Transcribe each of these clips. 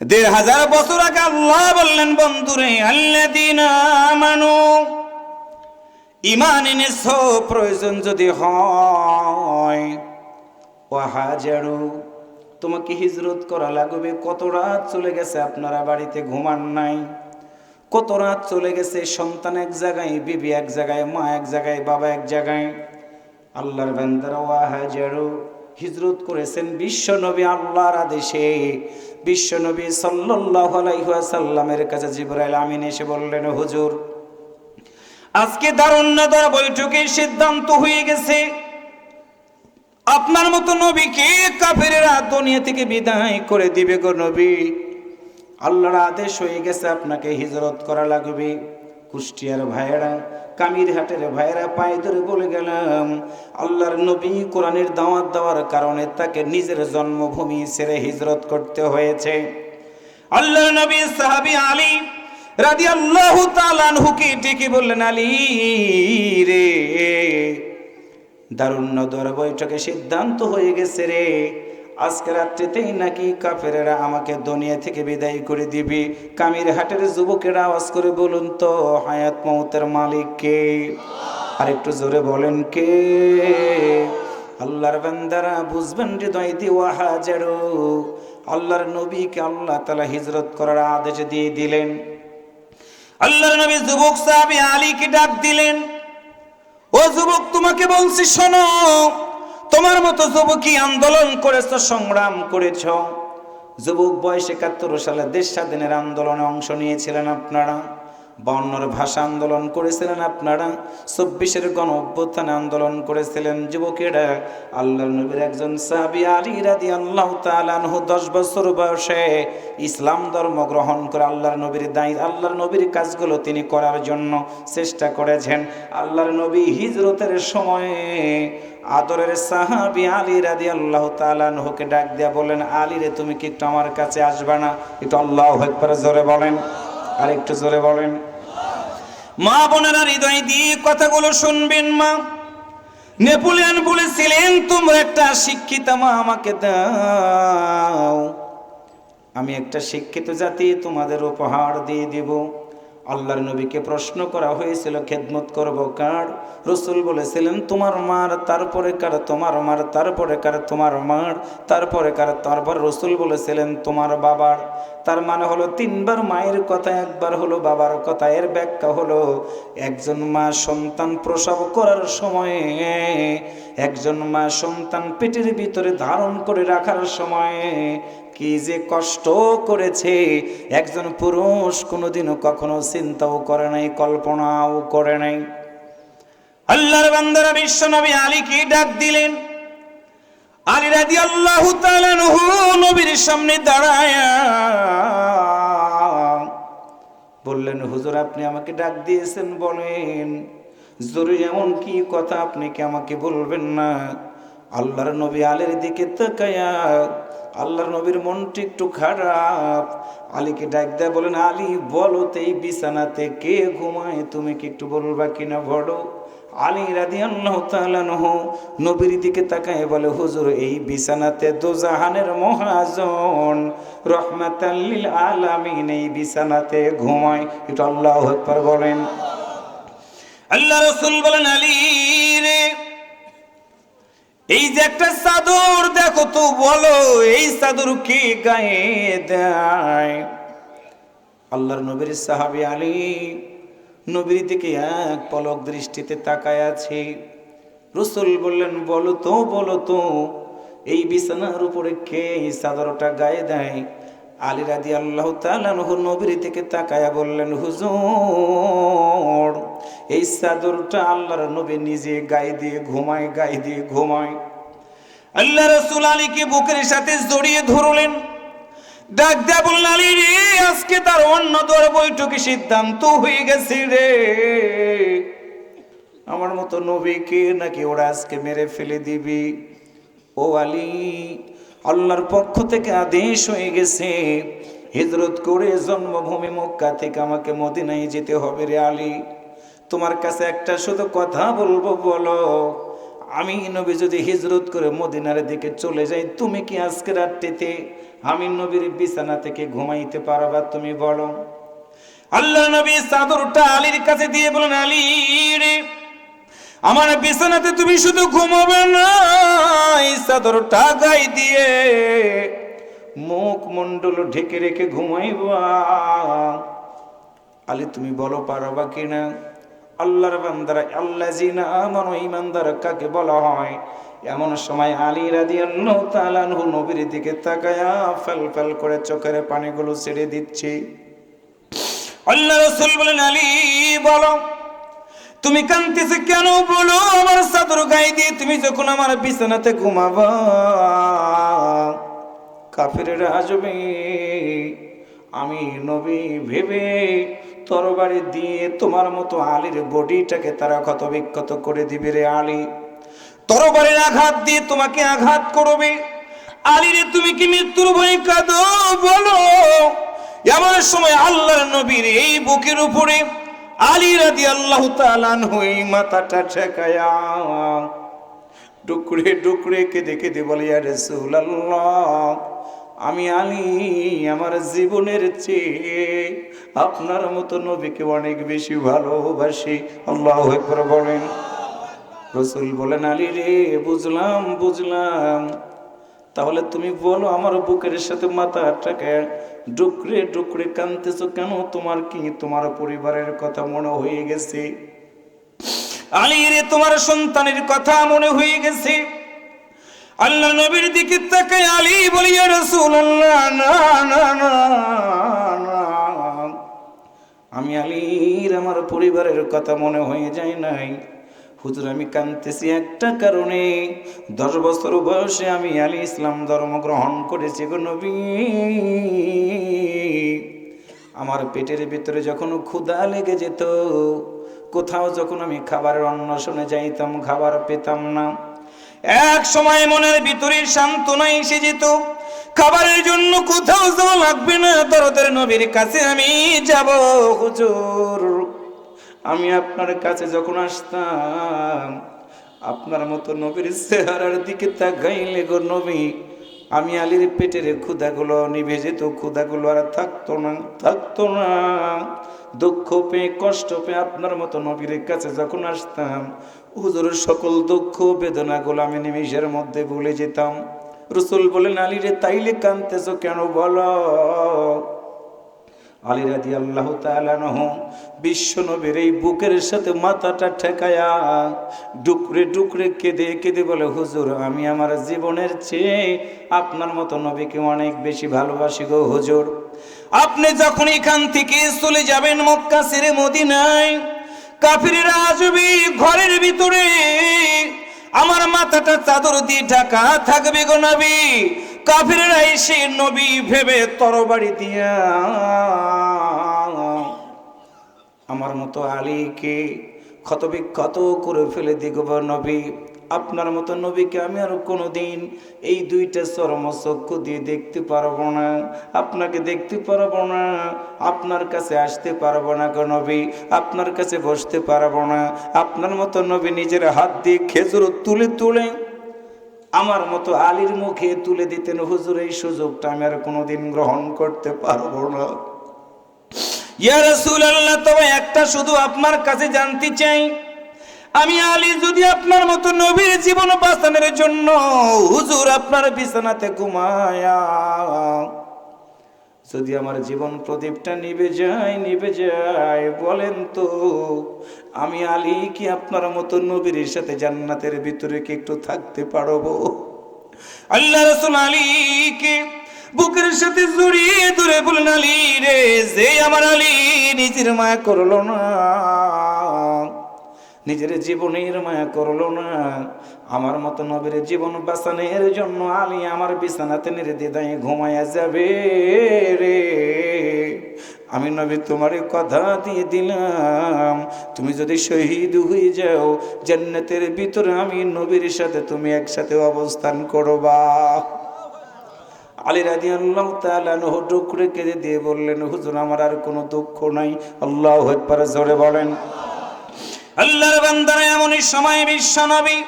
দেড় হাজার বছর আগে আল্লাহ বললেন, বন্ধুরে মানু ইমান এনেছ, প্রয়োজন যদি হয় হাজারু তোমাকে হিজরত করা লাগবে। কত রাত চলে গেছে, আপনারা বাড়িতে ঘুমান নাই। কত রাত চলে গেছে, সন্তান এক জায়গায়, বিবি এক জায়গায়, মা এক জায়গায়, বাবা এক জায়গায়। আল্লাহর বান্দারা ওয়া হাজারু হিজরত করেছেন বিশ্ব নবী আল্লাহর আদেশে। বিশ্ব নবী সাল্লাল্লাহু কাছে জিবরাইল আমিন এসে বললেন, হুজুর, আজকে দারুণ্যতার বৈঠকে সিদ্ধান্ত হয়ে গেছে। আপনার মতো নবীকে কাফেরেরা দুনিয়া থেকে বিদায় করে দিবে গো নবী। আল্লাহর আদেশ হয়ে গেছে, আপনাকে হিজরত করা লাগবে। কুষ্টিয়ার ভাইয়েরা কামির হাটের ভাইয়েরা পায়ে ধরে বলে গেলাম, আল্লাহর নবী কোরআনের দাওয়াত দেওয়ার কারণে তাকে নিজের জন্মভূমি ছেড়ে হিজরত করতে হয়েছে। আল্লাহর নবী সাহাবি আলী রাদি আল্লাহ তালানহুকে ডেকে বললেন, আলী রে দারুণ্য দর বৈঠকে সিদ্ধান্ত হয়ে গেছে রে। আজকে রাত্রিতেই নাকি কাফেরেরা আমাকে দুনিয়া থেকে বিদায় করে দিবি। কামির হাটের যুবকেরা আওয়াজ করে বলুন তো, হায়াত মৌতের মালিক কে? আর একটু জোরে বলেন কে? আল্লাহর বান্দারা বুঝবেন হৃদয় দিওয়া হাজারো। আল্লাহর নবীকে আল্লাহ তালা হিজরত করার আদেশ দিয়ে দিলেন। আল্লাহর নবী যুবক সাহাবী আলীকে ডাক দিলেন, ও যুবক, তোমাকে বলছি শোনো তোমার মতো যুবকই আন্দোলন করেছ, সংগ্রাম করেছ। যুবক বয়স একাত্তর সালে দেশ স্বাধীনের আন্দোলনে অংশ নিয়েছিলেন আপনারা। বর্ণর ভাষা আন্দোলন করেছিলেন আপনারা। চব্বিশের গণ অভ্যুত্থানে আন্দোলন করেছিলেন যুবকেরা। আল্লাহ নবীর একজন সাহাবি আলী রাদি আল্লাহ তালানহু দশ বছর বয়সে ইসলাম ধর্ম গ্রহণ করে আল্লাহর নবীর দায়ী, আল্লাহর নবীর কাজগুলো তিনি করার জন্য চেষ্টা করেছেন। আল্লাহর নবী হিজরতের সময়ে আদরের সাহাবি আলী রাদি আল্লাহ তালানহুকে ডাক দিয়া বলেন আলী রে, তুমি কি একটু আমার কাছে আসবে না? একটু আল্লাহ একবারে জোরে বলেন, আর একটু জোরে বলেন, মা বোনেরা, হৃদয় দিয়ে কথাগুলো শুনবেন, মা। নেপোলিয়ান বলেছিলেন, তোমরা একটা শিক্ষিত মা আমাকে দাও। আমি একটা শিক্ষিত জাতি, তোমাদের উপহার দিয়ে দিব। আল্লাহর নবীকে প্রশ্ন করা হয়েছিল, খেদমত করব কার? রসুল বলেছিলেন, তোমার মার, তারপরে কার? তোমার মার, তারপরে কার? তোমার মার, তারপরে কার? তারপর রসুল বলেছিলেন, তোমার বাবার। তার মানে হলো, তিনবার মায়ের কথা, একবার হলো বাবার কথা, এর ব্যাখ্যা হলো, একজন মা সন্তান প্রসব করার সময়ে, একজন মা সন্তান পেটের ভিতরে ধারণ করে রাখার সময়ে কি যে কষ্ট করেছে। একজন পুরুষ কোনোদিনও কখনো চিন্তাও করে নাই, কল্পনাও করে নাই। আল্লাহর বান্দারা বিশ্ব নবী আলীকে ডাক দিলেন। আলী রাদি আল্লাহ নবীর সামনে দাঁড়ায় বললেন, হুজুর, আপনি আমাকে ডাক দিয়েছেন বলেন। জরুরি এমন কি কথা আপনি কি আমাকে বলবেন না? আল্লাহর নবী আলীর দিকে তাকায়া আল্লাহর নবীর মনটি একটু খারাপ। আলীকে ডাক দেয় বলেন, আলী, বলো তো এই বিছানাতে কে ঘুমায়? তুমি কি একটু বলবা কিনা বড়? আলী রাদি আল্লাহ নবীর দিকে তাকায়, বলে, হুজুর, এই বিছানাতে দোজাহানের মহাজন। রহমাতাল্লিল আলামিন, এই বিছানাতে ঘুমায়। একটু আল্লাহ একবার বলেন। আল্লাহ রসুল বলেন, আলী রে এই যে একটা চাদর, দেখো তো বলো, এই চাদর কে গায়ে দেয়? আল্লাহর নবীর সাহাবি আলী নবীর দিকে এক পলক দৃষ্টিতে তাকায় আছে। রসুল বললেন, বলো তো বলো তো, এই বিছানার উপরে কে এই চাদরটা গায়ে দেয়? আলী রাদি আল্লাহ তালানহ নবীর থেকে তাকায়া বললেন, হুজুর এই চাদরটা আল্লাহর নবী নিজে গায়ে দিয়ে ঘুমায়, গায়ে দিয়ে ঘুমায়। আল্লাহ রসুল আলীকে বুকের সাথে জড়িয়ে ধরলেন। ডাক দেয়া বললেন, আলী রে, আজকে তার অন্য দর বৈঠকে সিদ্ধান্ত হয়ে গেছে রে। আমার মতো নবীকে নাকি ওরা আজকে মেরে ফেলে দিবি? ও আলী, আল্লাহর পক্ষ থেকে আদেশ হয়ে গেছে। হিজরত করে জন্মভূমি মক্কা থেকে আমাকে মদিনায় যেতে হবে রে আলী। তোমার কাছে একটা শুধু কথা বলব, বলো। আমি নবী যদি হিজরত করে মদিনার দিকে চলে যাই, তুমি কি আজকে রাত্রিতে আমি নবীর বিছানা থেকে ঘুমাইতে পারবা, তুমি বলো। আল্লাহ নবী চাদরটা আলীর কাছে দিয়ে বলেন, আলী রে, আমার বিছানাতে তুমি শুধু ঘুমাবে না চাদরটা গাই দিয়ে মুখ মন্ডল ঢেকে রেখে ঘুমাইবা। আলী, তুমি বলো, পারবা কিনা? আল্লাহর বান্দারা আল্লাহ জিনা আমানো ইমানদার কাকে বলা হয়? এমন সময় আলী রাদি আল্লাহ তালানহু নবীর দিকে তাকায়া ফেল ফেল করে চোখের পানিগুলো ছেড়ে দিচ্ছি। আল্লাহ রসুল বলেন, আলী, বলো, তুমি কান্তিছে কেন? বলো, আমার চাদর গায়ে দিয়ে তুমি যখন আমার বিছানাতে ঘুমাবা কাফের আসবে। আমি নবী ভেবে তরবারি দিয়ে তোমার মতো আলীর বডিটাকে তারা ক্ষত বিক্ষত করে দিবে রে আলী। তরবারির আঘাত দিয়ে তোমাকে আঘাত করবে। আলীরে তুমি কি মৃত্যুর ভয় কাঁদো? বলো। এমন সময় আল্লাহর নবীর এই বুকের উপরে আলী রাদি আল্লাহ তালান হই মাথাটা ঠেকায়া ডুকরে ডুকরে কেঁদে কেঁদে বলে আরে আল্লাহ আমি আলী আমার জীবনের চেয়ে আপনার মতো নবীকে অনেক বেশি ভালোবাসি। আল্লাহ বলেন। রসুল বলেন, আলী রে, বুঝলাম বুঝলাম। তাহলে তুমি বলো আমার বুকের সাথে মাথাটাকে ডুকরে ডুকরে কানতেছো কেন? তোমার কি তোমার পরিবারের কথা মনে হয়ে গেছে? আলী রে, তোমার সন্তানের কথা মনে হয়ে গেছে। আল্লাহ নবীর দিকে তাকাই আলী বলিয়া রসুল না না না আমি আলীর আমার পরিবারের কথা মনে হয়ে যায় নাই। হুজুর, আমি কানতেছি একটা কারণে। দশ বছর বয়সে আমি আলী ইসলাম ধর্ম গ্রহণ করেছি গো নবী। আমার পেটের ভিতরে যখন ক্ষুধা লেগে যেত, কোথাও যখন আমি খাবারের অন্বেষণে যাইতাম, খাবার পেতাম না। এক সময় মনের ভিতরে সান্ত্বনা এসে যেত খাবারের জন্য কোথাও যাওয়া লাগবে না, দরদের নবীর কাছে আমি যাব, হুজুর। আমি আপনার কাছে যখন আসতাম, আপনার মতো নবীর চেহারার দিকে তাকাইলে গো নবী, আমি আলীর পেটের ক্ষুদাগুলো নিভে যেত ক্ষুদাগুলো আর থাকতো না থাকতো না। দুঃখ পেয়ে, কষ্ট পেয়ে আপনার মতো নবীর কাছে যখন আসতাম হুজুরের সকল দুঃখ বেদনাগুলো আমি নিমিষের মধ্যে ভুলে যেতাম। রসুল বলেন, আলী রে, তাইলে কানতেছ কেন বলো? আলী রাদি আল্লাহ তালানহ বিশ্ব নবীর এই বুকের সাথে মাথাটা ঠেকায়া ডুকরে ডুকরে কেঁদে কেঁদে বলে, হুজুর, আমি আমার জীবনের চেয়ে আপনার মতো নবীকে অনেক বেশি ভালোবাসি গো হুজুর। আপনি যখন এখান থেকে চলে যাবেন মক্কা ছেড়ে মদিনায় কাফিরেরা আসবে ঘরের ভিতরে। আমার মাথাটা চাদর দিয়ে ঢাকা থাকবে গো নবী। কাফিরেরা এসে নবী ভেবে তরবারি দিয়া আমার মতো আলীকে ক্ষত বিক্ষত করে ফেলে দিগব নবী। আপনার মতো নবীকে আমি আর কোনো দিন এই দুইটা চরমচক্ষু দিয়ে দেখতে পারব না। আপনাকে দেখতে পারব না, আপনার কাছে আসতে পারব না গো নবী, আপনার কাছে বসতে পারব না। আপনার মতো নবী নিজের হাত দিয়ে খেজুর তুলে তুলে, আমার মতো আলীর মুখে তুলে দিতেন, হুজুর, এই সুযোগটা আমি আর কোনোদিন গ্রহণ করতে পারব না। ইয়া রাসূলুল্লাহ, তবে একটা শুধু আপনার কাছে জানতে চাই আমি আলী, যদি আপনার মতো নবীর জীবন বাঁচানোর জন্য হুজুর আপনার বিছানাতে ঘুমায়া, যদি আমার জীবন প্রদীপটা নিবে যায় নিবে যায়, বলেন তো, আমি আলী কি আপনার মতো নবীর সাথে জান্নাতের ভিতরে কি একটু থাকতে পারব? আল্লাহ রসুল আলীকে বুকের সাথে জড়িয়ে ধরে বলেন আলী রে, যে আমার আলী নিজের মায়া করল না। নিজের জীবনের মায়া করল না। আমার মতো নবীর জীবন বাঁচানোর জন্য আলী আমার বিছানাতে নেড়ে দিদায় ঘুমায়া যাবে রে। আমি নবী, তোমার কথা দিয়ে দিলাম। তুমি যদি শহীদ হয়ে যাও, জান্নাতের ভিতরে আমি নবীর সাথে তুমি একসাথে অবস্থান করবা। আলী রাজি আল্লাহ তালানহ ডুকরে কেঁদে দিয়ে বললেন, হুজুর, আমার আর কোনো দুঃখ নাই। আল্লাহ একবার জোরে বলেন। আল্লাহর বান্দারা এমনই সময় বিশ্ব নবী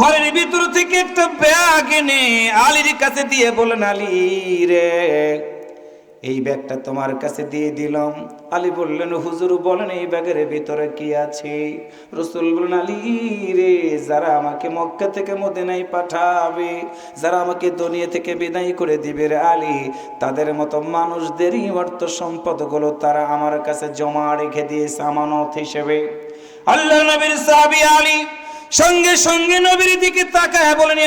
ঘরের ভিতর থেকে একটা ব্যাগ এনে আলীর কাছে দিয়ে বলেন আলী রে, এই ব্যাগটা তোমার কাছে দিয়ে দিলাম। আলী বললেন, হুজুর, বলেন, এই ব্যাগের ভিতরে কি আছে? রসুল বলেন আলী রে, যারা আমাকে মক্কা থেকে মদিনায় পাঠাবে, যারা আমাকে দুনিয়া থেকে বিদায় করে দিবে রে আলী, তাদের মতো মানুষদেরই অর্থ সম্পদগুলো তারা আমার কাছে জমা রেখে দিয়েছে আমানত হিসেবে। আল্লাহ নবীর সাহাবী আলী সঙ্গে সঙ্গে নবীর দিকে তাকায় বলেন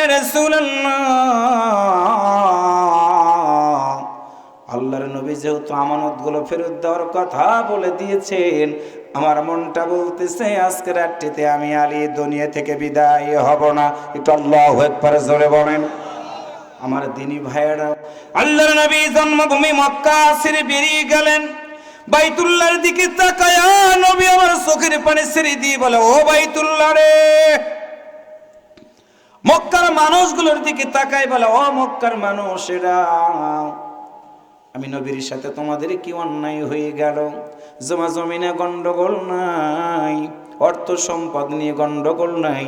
আল্লাহর নবী যেহেতু আমানতগুলো ফেরত দেওয়ার কথা বলে দিয়েছেন, আমার মনটা বলতেছে, আজকে রাত্রিতে আমি আলী দুনিয়া থেকে বিদায় হব না। একটু আল্লাহ একবার জোরে বলেন। আমার দিনী ভাইয়েরা, আল্লাহর নবী জন্মভূমি মক্কা ছেড়ে বেরিয়ে গেলেন। বাইতুল্লাহর দিকে তাকায়া নবী আমার চোখের পানি ছেড়ে দিয়ে বলে, ও বাইতুল্লাহ রে। মক্কার মানুষগুলোর দিকে তাকায় বলে, ও মক্কার মানুষেরা, আমি নবীর সাথে তোমাদের কি অন্যায় হয়ে গেল? জমা জমিনে গন্ডগোল নাই, অর্থ সম্পদ নিয়ে গন্ডগোল নাই।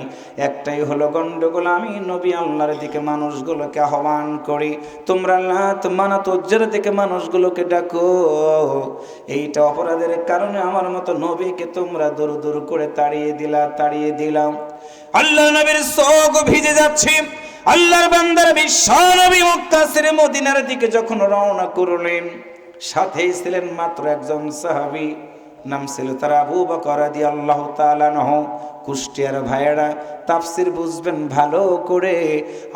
একটাই হলো গন্ডগোল, আমি নবী আল্লাহর দিকে মানুষগুলোকে আহ্বান করি, তোমরা লাত মানা তোজ্জের দিকে মানুষগুলোকে ডাকো। এইটা অপরাধের কারণে আমার মতো নবীকে তোমরা দূর দূর করে তাড়িয়ে দিলা, তাড়িয়ে দিলাম। আল্লাহ নবীর চোখ ভিজে যাচ্ছে। আল্লাহর বান্দার বিশ্বনবী মক্কা ছেড়ে মদিনার দিকে যখন রওনা করলেন সাথেই ছিলেন মাত্র একজন সাহাবী, নাম ছিল তার আবু বকর রাদিয়াল্লাহু তাআলা নহ কুষ্টিয়ার ভাইয়েরা, তাফসির বুঝবেন ভালো করে।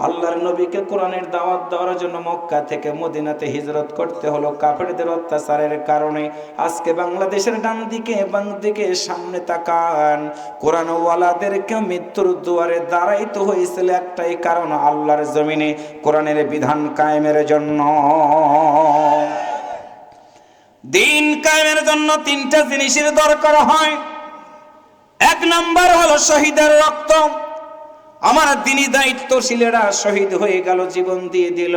আল্লাহর নবীকে কোরআনের দাওয়াত দেওয়ার জন্য মক্কা থেকে মদিনাতে হিজরত করতে হলো। কাফেরদের অত্যাচারের কারণে আজকে বাংলাদেশের ডান দিকে বাম দিকে সামনে তাকান। কোরআন ওয়ালাদেরকে মৃত্যুর দুয়ারে দাঁড়াইতে হয়েছিল একটাই কারণ, আল্লাহর জমিনে কোরআনের বিধান কায়েমের জন্য। দিন কায়েমের জন্য তিনটা জিনিসের দরকার হয়। এক নাম্বার হলো শহীদের রক্ত। আমার দিনী দায়িত্বশীলেরা শহীদ হয়ে গেল, জীবন দিয়ে দিল।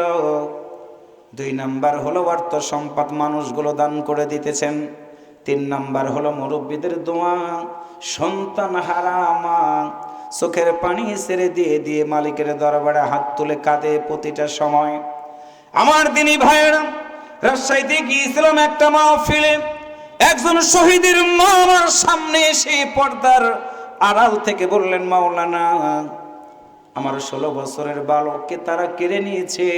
দুই নাম্বার হলো অর্থ সম্পদ মানুষগুলো দান করে দিতেছেন। তিন নাম্বার হলো মুরব্বীদের দোয়া, সন্তান হারা চোখের পানি ছেড়ে দিয়ে দিয়ে মালিকের দরবারে হাত তুলে কাঁদে প্রতিটা সময়। আমার দিনী ভাইয়েরা রাজশাহীতে গিয়েছিলাম একটা মাহফিলে। একজন শহীদের মা আমার সামনে এসে পর্দার আড়াল থেকে বললেন, মাওলানা, আমার ষোলো বছরের বালককে তারা কেড়ে নিয়েছে।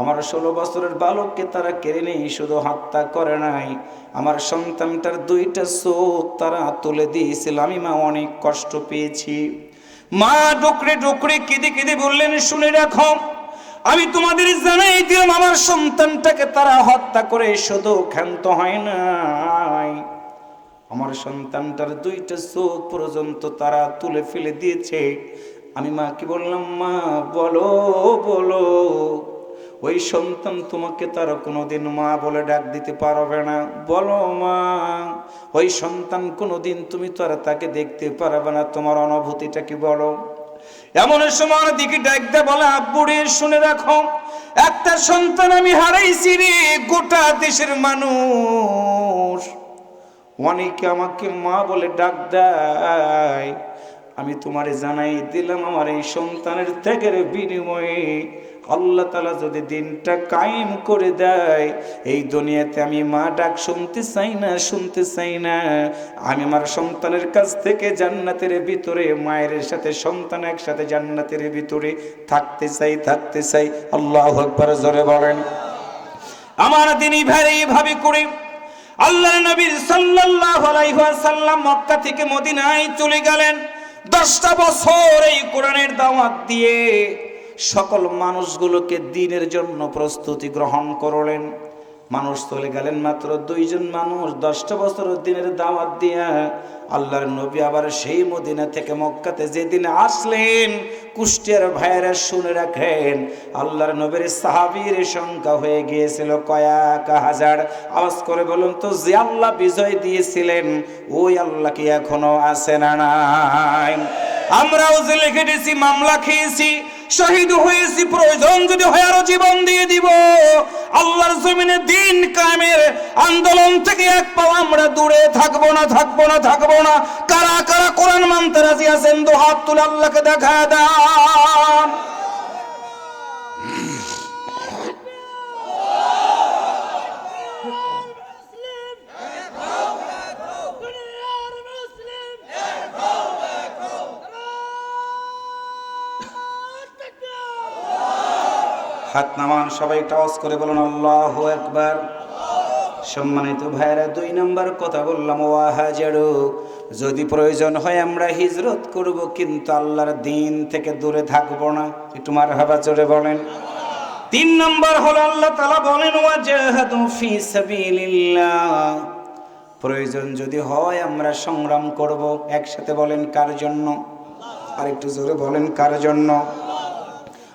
আমার ষোলো বছরের বালককে তারা কেড়ে নিয়ে শুধু হত্যা করে নাই। আমার সন্তানটার দুইটা চোখ তারা তুলে দিয়েছিল, আমি মা অনেক কষ্ট পেয়েছি। মা ডুকরে ডুকরে কেঁদে কেঁদে বললেন, শুনে রাখো আমি তোমাদের জানাই দিলাম, আমার সন্তানটাকে তারা হত্যা করে শুধু ক্ষান্ত হয় নাই। আমার সন্তানটার দুইটা চোখ পর্যন্ত তারা তুলে ফেলে দিয়েছে। আমি মাকে বললাম, মা, বলো বলো, ওই সন্তান তোমাকে তারা কোনোদিন মা বলে ডাক দিতে পারবে না। বলো, মা, ওই সন্তান কোনোদিন তুমি তো আর তাকে দেখতে পারবে না। তোমার অনুভূতিটা কি বলো? এমন সময় দিকে ডাকতে বলে, আব্বুরে, শুনে রাখো একটা সন্তান আমি হারাইছি রে, গোটা দেশের মানুষ। অনেকে আমাকে মা বলে ডাক দেয়, আমি তোমারে জানাই দিলাম, আমার এই সন্তানের ত্যাগের বিনিময়ে আল্লাহ তালা যদি দিনটা কায়েম করে দেয়, এই দুনিয়াতে আমি মা ডাক শুনতে চাই না, শুনতে চাই না। আমি আমার সন্তানের কাছ থেকে জান্নাতের ভিতরে, মায়ের সাথে সন্তান একসাথে জান্নাতের ভিতরে থাকতে চাই থাকতে চাই। আল্লাহ একবার জোরে বলেন। আমার দিনই ভাই এইভাবে করে আল্লাহ নবীর সাল্লাল্লাহু আলাইহি ওয়াসাল্লাম মক্কা থেকে মদিনায় চলে গেলেন। দশটা বছর এই কোরআনের দাওয়াত দিয়ে সকল মানুষগুলোকে দিনের জন্য প্রস্তুতি গ্রহণ করলেন। মানুষ চলে গেলেন মাত্র দুইজন মানুষ। দশটা বছর দিনের দাওয়াত দিয়া আল্লাহর নবী আবার সেই মদিনা থেকে মক্কাতে যেদিন আসলেন, কুষ্টিয়ার ভাইয়েরা শুনে রাখেন, আল্লাহর নবীর সাহাবীর সংখ্যা হয়ে গিয়েছিল কয়েক হাজার। আওয়াজ করে বলুন তো, যে আল্লাহ বিজয় দিয়েছিলেন, ওই আল্লাহ কি এখনও আছে না নাই? আমরাও জেলে খেটেছি মামলা খেয়েছি শহীদ হয়েছি, প্রয়োজন যদি হয় আরও জীবন দিয়ে দিব। আল্লাহর জমিনে দিন কামের আন্দোলন থেকে এক পাও আমরা দূরে থাকব না থাকব না থাকব না। কারা কারা কোরআন মানতে রাজি আছেন, দু হাত তুলে আল্লাহকে দেখা দান। হাত নামান, সবাই টস করে বলুন, আল্লাহ একবার সম্মানিত ভাইরা দুই নম্বর কথা বললাম, ওয়াহাজারু। যদি প্রয়োজন হয় আমরা হিজরত করব, কিন্তু আল্লাহর দিন থেকে দূরে থাকব না। একটু মার হাবা চড়ে বলেন। তিন নম্বর হলো, আল্লাহ তালা বলেন, ওয়াজাহাদু ফি সাবিলিল্লাহ। প্রয়োজন যদি হয় আমরা সংগ্রাম করব, একসাথে বলেন, কার জন্য? আর একটু জোরে বলেন, কার জন্য?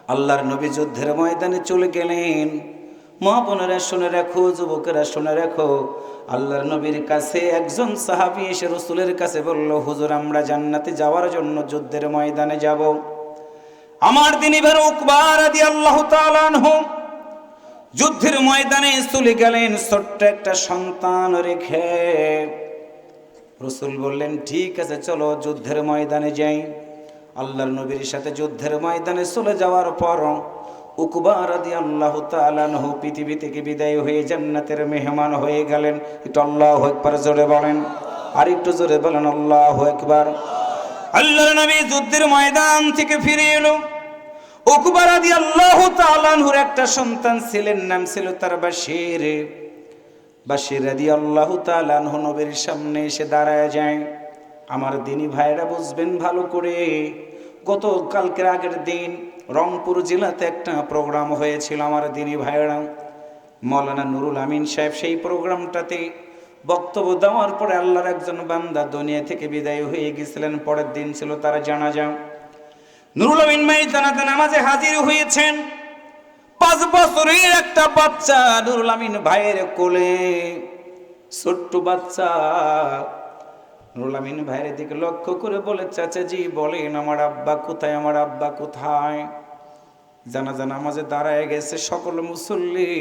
আল্লাহর নবী যুদ্ধের ময়দানে চলে গেলেন। মা বোনেরা শুনে রাখো, যুবকেরা শুনে রাখো, আল্লাহর নবীর কাছে একজন সাহাবি এসে রসুলের কাছে বলল, হুজুর, আমরা জান্নাতে যাওয়ার জন্য যুদ্ধের ময়দানে যাব। আমার দিন এবার উকবার আদি আল্লাহ যুদ্ধের ময়দানে চলে গেলেন, ছোট্ট একটা সন্তান রেখে। রসুল বললেন, ঠিক আছে, চলো যুদ্ধের ময়দানে যাই। আল্লাহর নবীর সাথে যুদ্ধের ময়দানে চলে যাওয়ার পর উকবা রাদি আল্লাহ তালানহু পৃথিবী থেকে বিদায় হয়ে জান্নাতের মেহমান হয়ে গেলেন। একটু আল্লাহ একবার জোরে বলেন। আর একটু জোরে বলেন, আল্লাহ একবার আল্লাহর নবী যুদ্ধের ময়দান থেকে ফিরে এলো। উকবা রাদি আল্লাহ তালানহুর একটা সন্তান ছিলেন, নাম ছিল তার বাসির বাসির রাদি আল্লাহ তালানহু নবীর সামনে এসে দাঁড়ায় যায়। আমার দিনী ভাইরা বুঝবেন ভালো করে। গত কালকের আগের দিন রংপুর জেলাতে একটা প্রোগ্রাম হয়েছিল আমার দিনী ভাইরা মৌলানা নুরুল আমিন সাহেব। সেই প্রোগ্রামটাতে বক্তব্য দেওয়ার পরে আল্লাহর একজন বান্দা দুনিয়া থেকে বিদায় হয়ে গেছিলেন। পরের দিন ছিল তারা জানাজা। নুরুল আমিন মাই তানাতে নামাজে হাজির হয়েছেন। পাঁচ বছরের একটা বাচ্চা নুরুল আমিন ভাইয়ের কোলে, ছোট্ট বাচ্চা। নুরুল আমিন ভাইয়ের দিকে লক্ষ্য করে বলে, চাচাজি, বলেন আমার আব্বা কোথায়, আমার আব্বা কোথায়? জানা জানা আমাজে দাঁড়ায় গেছে সকল মুসল্লি।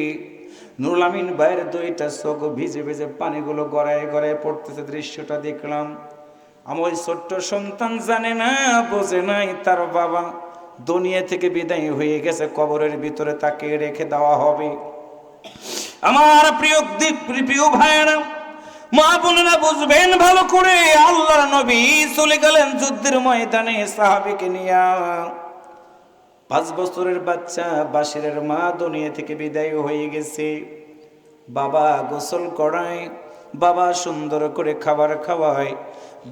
নুরুল আমিন ভাইয়ের দুইটা চোখ ভিজে ভিজে পানিগুলো গড়ায় গড়ায় পড়তেছে, দৃশ্যটা দেখলাম। আমার ওই ছোট্ট সন্তান জানে না, বোঝে নাই তার বাবা। দুনিয়া থেকে বিদায় হয়ে গেছে, কবরের ভিতরে তাকে রেখে দেওয়া হবে। আমার প্রিয় প্রিয় ভাইয়েরা মা বোনেরা বুঝবেন ভালো করে আল্লাহ নবী চলে গেলেন যুদ্ধের ময়দানে সাহাবিকে নিয়ে। পাঁচ বছরের বাচ্চা বাসিরের মা দুনিয়া থেকে বিদায় হয়ে গেছে। বাবা গোসল করায়, বাবা সুন্দর করে খাবার খাওয়ায়।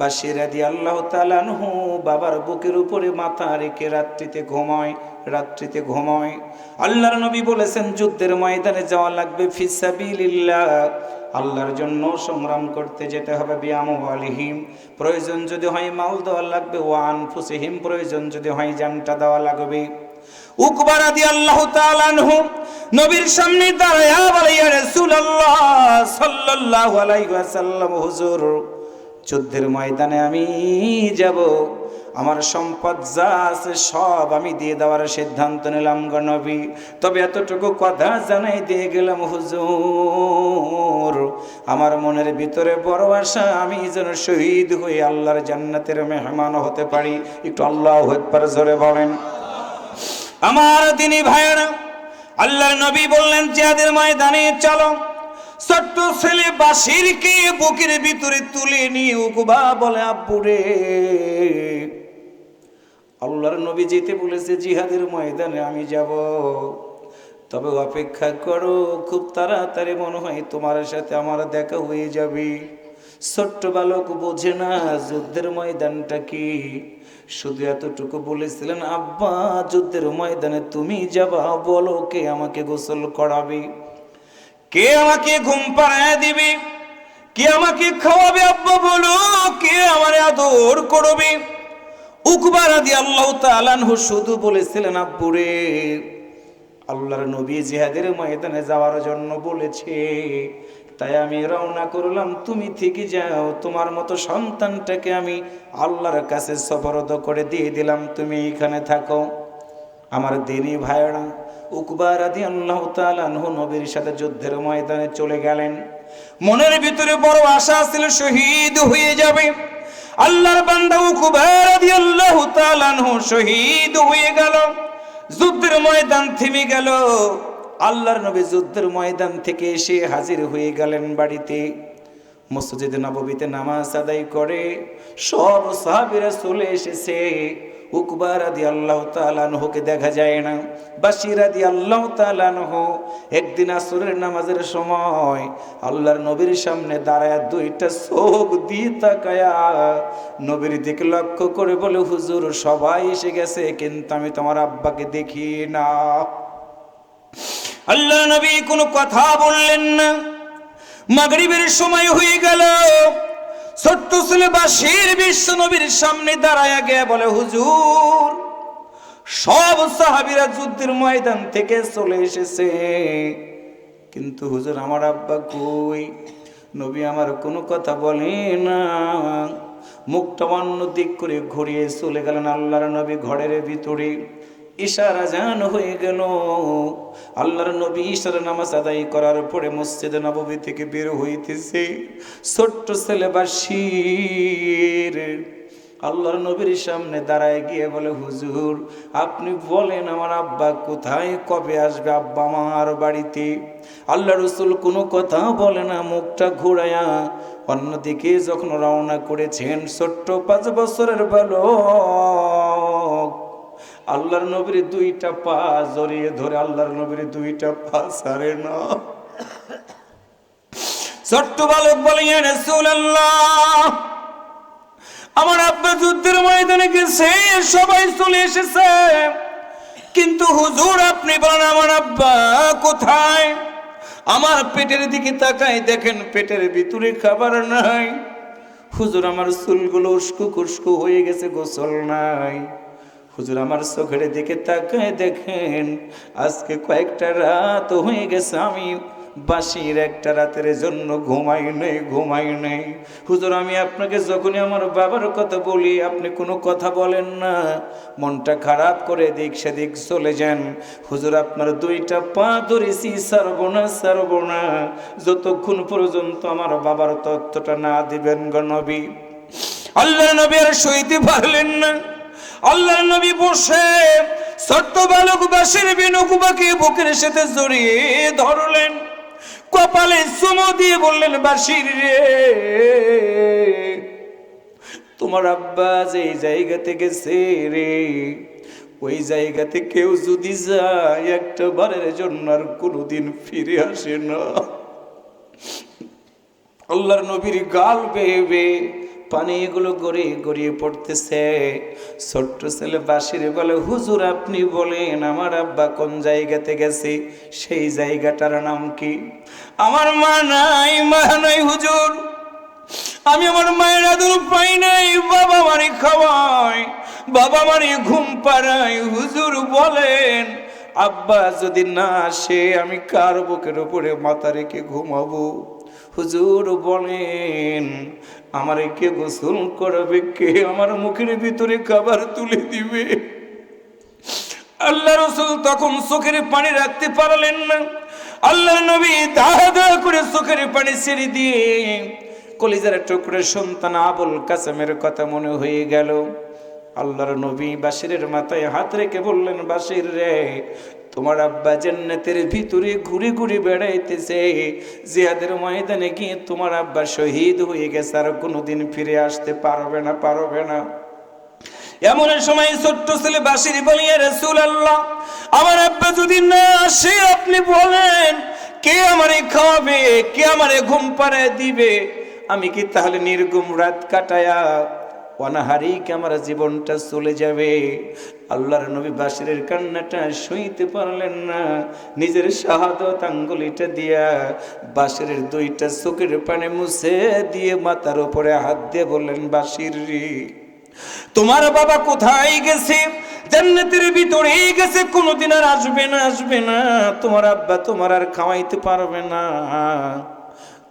বাসিরা দিয়ে আল্লাহ তালানহু বাবার বুকের উপরে মাথা রেখে রাত্রিতে ঘুমায়। রাত্রিতে ঘুমায়। আল্লাহর নবী বলেছেন, যুদ্ধের ময়দানে যাওয়া লাগবে ফিসাবিলিল্লাহ আল্লাহর জন্য সংগ্রাম করতে যেতে হবে বিয়ামু আলিহিম প্রয়োজন যদি হয় মাল দেওয়া লাগবে ওয়ান ফুসিহিম প্রয়োজন যদি হয় জানটা দেওয়া লাগবে। উকবার আদি আল্লাহ তাআলাহু নবীর সামনে দাঁড়ায়া বলে, ইয়া রাসূলুল্লাহ সাল্লাল্লাহু আলাইহি ওয়াসাল্লাম, হুজুর, যুদ্ধের ময়দানে আমি যাব। আমার সম্পদ যা আছে সব আমি দিয়ে দেওয়ার সিদ্ধান্ত নিলাম গো নবী। তবে এতটুকু কথা জানাই দিয়ে গেলাম, হুজুর। আমার মনের ভিতরে বড় আশা, আমি যেন শহীদ হয়ে আল্লাহর জান্নাতের মেহমান হতে পারি। একটু আল্লাহ একবার জোরে বলেন। আমার দিনী ভাইয়েরা, আল্লাহর নবী বললেন, জিহাদের ময়দানে চলো। ছোট্ট ছেলে বাসিরকে বুকের ভিতরে তুলে নিয়ে উকুবা বলে আব্বুরে আল্লাহর নবী যেতে বলেছে, জিহাদের ময়দানে আমি যাব। তবে অপেক্ষা করো, খুব তাড়াতাড়ি মনে হয় তোমার সাথে আমার দেখা হয়ে যাবে। ছোট্ট বালক বোঝে না যুদ্ধের ময়দানটা কি। শুধু এতটুকু বলেছিলেন, আব্বা, যুদ্ধের ময়দানে তুমি যাবা, বলো কে আমাকে গোসল করাবে। কে আমাকে ঘুম পাড়ায় দিবে? কে আমাকে খাওয়াবে, আব্বা, বলো কে আমার আদর করবে? উকবার আদি আল্লাহ তালানহু শুধু বলেছিলেন, আব্বুরে, আল্লাহর নবী জিহাদের ময়দানে যাওয়ার জন্য বলেছে। তাই আমি রওনা করলাম। তুমি থেকে যাও। তোমার মতো সন্তানটাকে আমি আল্লাহর কাছে সফরদ করে দিয়ে দিলাম। তুমি এখানে থাকো। আমার দিনী ভাইরা উকবা রাদি আল্লাহ তালানহু নবীর সাথে যুদ্ধের ময়দানে চলে গেলেন। মনের ভিতরে বড় আশা ছিল, শহীদ হয়ে যাবে। আল্লাহর বান্দা উকবা রাদিয়াল্লাহু তাআলা তালানহু শহীদ হয়ে গেল। যুদ্ধের ময়দান থেমে গেল। আল্লাহর নবী যুদ্ধের ময়দান থেকে এসে হাজির হয়ে গেলেন বাড়িতে। মসজিদে নববীতে নামাজ আদায় করে সব সাহাবীরা চলে এসেছে। উকবা রাদি আল্লাহ তালানহকে দেখা যায় না বাসির রাদি আল্লাহ তালানহ একদিন আসরের নামাজের সময় আল্লাহর নবীর সামনে দাঁড়ায় দুইটা চোখ দিয়ে তাকায়া নবীর দিকে লক্ষ্য করে বলে, হুজুর, সবাই এসে গেছে, কিন্তু আমি তোমার আব্বাকে দেখি না। আল্লাহ নবী কোনো কথা বললেন না। মাগরিবের সময় হয়ে গেল। ছোট্ট ছেলে বাসির বিশ্ব নবীর সামনে দাঁড়ায় গিয়ে বলে, হুজুর, সব সাহাবিরা যুদ্ধের ময়দান থেকে চলে এসেছে। কিন্তু হুজুর, আমার আব্বা কই? নবী আমার কোনো কথা বলে না। মুখটা অন্য দিক করে ঘুরিয়ে চলে গেলেন আল্লাহর নবী ঘরের ভিতরে। ইশারা জান হয়ে গেল। আল্লাহর নবী ইশারা নামাজ আদায় করার পরে মসজিদে নববী থেকে বের হইতেছে ছোট্ট ছেলে বাসির আল্লাহর নবীর সামনে দাঁড়ায় গিয়ে বলে, হুজুর, আপনি বলেন আমার আব্বা কোথায়, কবে আসবে আব্বা আমার বাড়িতে? আল্লাহ রসুল কোনো কথা বলে না, মুখটা ঘুরায়া অন্যদিকে যখন রওনা করেছেন, ছোট্ট পাঁচ বছরের বালক আল্লাহর নবীর দুইটা পা জড়িয়ে ধরে আল্লাহর নবীর দুইটা পা সারে না। ছোট্ট বালক বলে, "ইয়া রাসূলুল্লাহ, আমার আব্বা যুদ্ধের ময়দানে গেছে, সবাই চলে এসেছে। কিন্তু হুজুর, আপনি বলেন, আমার আব্বা কোথায়? আমার পেটের দিকে তাকাই দেখেন, পেটের ভিতরে খাবার নাই। হুজুর, আমার চুলগুলো উস্কু খুস্কু হয়ে গেছে, গোসল নাই। হুজুর আমার চোখের দিকে তাকায় দেখেন, আজকে কয়েকটা রাত হয়ে গেছে, আমি বাসির একটা রাতের জন্য ঘুমাই নেই ঘুমাই নেই। হুজুর, আমি আপনাকে যখনই আমার বাবার কথা বলি, আপনি কোনো কথা বলেন না, মনটা খারাপ করে দিক সেদিক চলে যান। হুজুর, আপনার দুইটা পা ধরেছি সারবো না সারবো না যতক্ষণ পর্যন্ত আমার বাবার তত্ত্বটা না দিবেন গণবী আল্লাহ নবী আর সইতে পারলেন না। আল্লাহ নবী বসে ছোট্ট বালক বাসের বিনুকুবাকে বুকের সাথে জড়িয়ে ধরলেন। কপালে চুমো দিয়ে বললেন বাসির রে, তোমার আব্বা যে জায়গাতে গেছে রে, ওই জায়গাতে কেউ যদি যায়, একটা বারের জন্য আর কোনোদিন ফিরে আসে না। আল্লাহর নবীর গাল বেয়ে বেয়ে পানিগুলো গড়িয়ে গড়িয়ে পড়তেছে। ছোট্ট ছেলে বাসিরে বলে হুজুর, আপনি বলেন, আমার আব্বা কোন জায়গাতে গেছে? সেই জায়গাটার নাম কি? আমার মা নাই মা নাই, হুজুর। আমি আমার মায়ের আদর পাই নাই, বাবা মারি খাওয়াই, বাবা মারি ঘুম পাড়াই, হুজুর বলেন, আব্বা যদি না আসে, আমি কার বুকের উপরে মাথা রেখে ঘুমাবো? হুজুর বলেন আমার কে গোসল করবে? কে আমার মুখের ভিতরে খাবার তুলে দিবে? আল্লাহ রসুল তখন চোখের পানি রাখতে পারলেন না। আল্লাহ নবী দাহা দাহা করে চোখের পানি ছেড়ে দিয়ে কলিজার টুকরে সন্তান আবুল কাসেমের কথা মনে হয়ে গেল। আল্লাহর নবী বাসিরের মাথায় হাত রেখে বললেন, বাসির রে তোমার আব্বা জান্নাতের ভিতরে ঘুরে ঘুরে বেড়াইতেছে। জিহাদের ময়দানে গিয়ে তোমার আব্বা শহীদ হয়ে গেছে, আর কোনোদিন ফিরে আসতে পারবে না পারবে না। এমন সময় ছোট্ট ছেলে বাসির বলিয়া রসুল আল্লাহ আমার আব্বা যদি না আসে, আপনি বলেন, কে আমারে খাওয়াবে, কে আমারে ঘুম পাড়ায় দিবে? আমি কি তাহলে নির্গুম রাত কাটায়া অনাহারেই কি আমার জীবনটা চলে যাবে। আল্লাহর নবী বাসিরের কান্নাটা সইতে পারলেন না। নিজের শাহাদত আঙ্গুলিটা দিয়া বাসিরের দুইটা চোখের পানে মুছে দিয়ে মাথার উপরে হাত দিয়ে বললেন বাসির তোমার বাবা কোথায় গেছে? জান্নাতের ভিতরেই গেছে, কোনোদিন আর আসবে না আসবে না। তোমার আব্বা তোমার আর খাওয়াইতে পারবে না।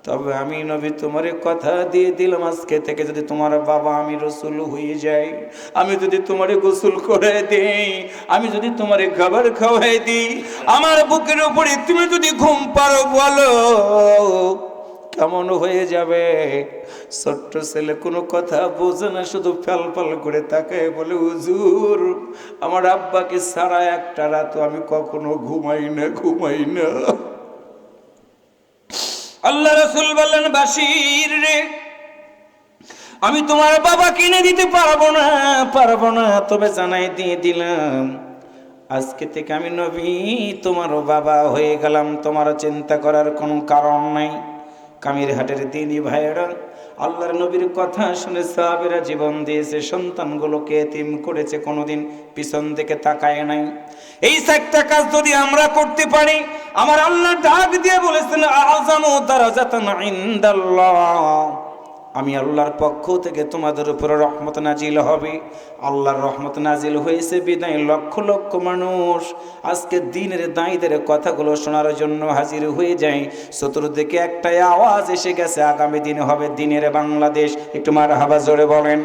তবে আমি নবী তোমার কথা দিয়ে দিলাম আজকে থেকে যদি তোমার বাবা আমি রসুল হয়ে যাই, আমি যদি তোমারে গোসল করে দিই, আমি যদি তোমারে খাবার খাওয়াই দিই, আমার বুকের উপরে তুমি যদি ঘুম পারো বলো, কেমন হয়ে যাবে? ছোট্ট ছেলে কোনো কথা বোঝে না, শুধু ফেল ফেল করে তাকে বলে, হুজুর, আমার আব্বাকে সারা একটা রাত আমি কখনো ঘুমাই না ঘুমাই না। আল্লাহ রসুল বললেন বাসির রে, আমি তোমার বাবা কিনে দিতে পারব না পারব না, তবে জানাই দিয়ে দিলাম। আজকে থেকে আমি নবী, তোমারও বাবা হয়ে গেলাম, তোমার চিন্তা করার কোনো কারণ নাই। কামির হাটের দিনই ভাইয়েরা, আল্লাহর নবীর কথা শুনে সাহাবেরা জীবন দিয়েছে, সন্তানগুলোকে এতিম করেছে, কোনোদিন পিছন থেকে তাকায় নাই। এই চারটা কাজ যদি আমরা করতে পারি, আমার আল্লাহ ডাক দিয়ে বলেছেন আজামু আমি আল্লাহর পক্ষ থেকে তোমাদের উপরে রহমত নাজিল হবে। আল্লাহর রহমত নাজিল হয়েছে বিদায় লক্ষ লক্ষ মানুষ। আজকে দিনের দাঁড়িদের কথাগুলো শোনার জন্য হাজির হয়ে যায় চতুর্দিকে একটাই আওয়াজ এসে গেছে, আগামী দিন হবে দিনের বাংলাদেশ। একটু মার হাবা জোরে বলেন।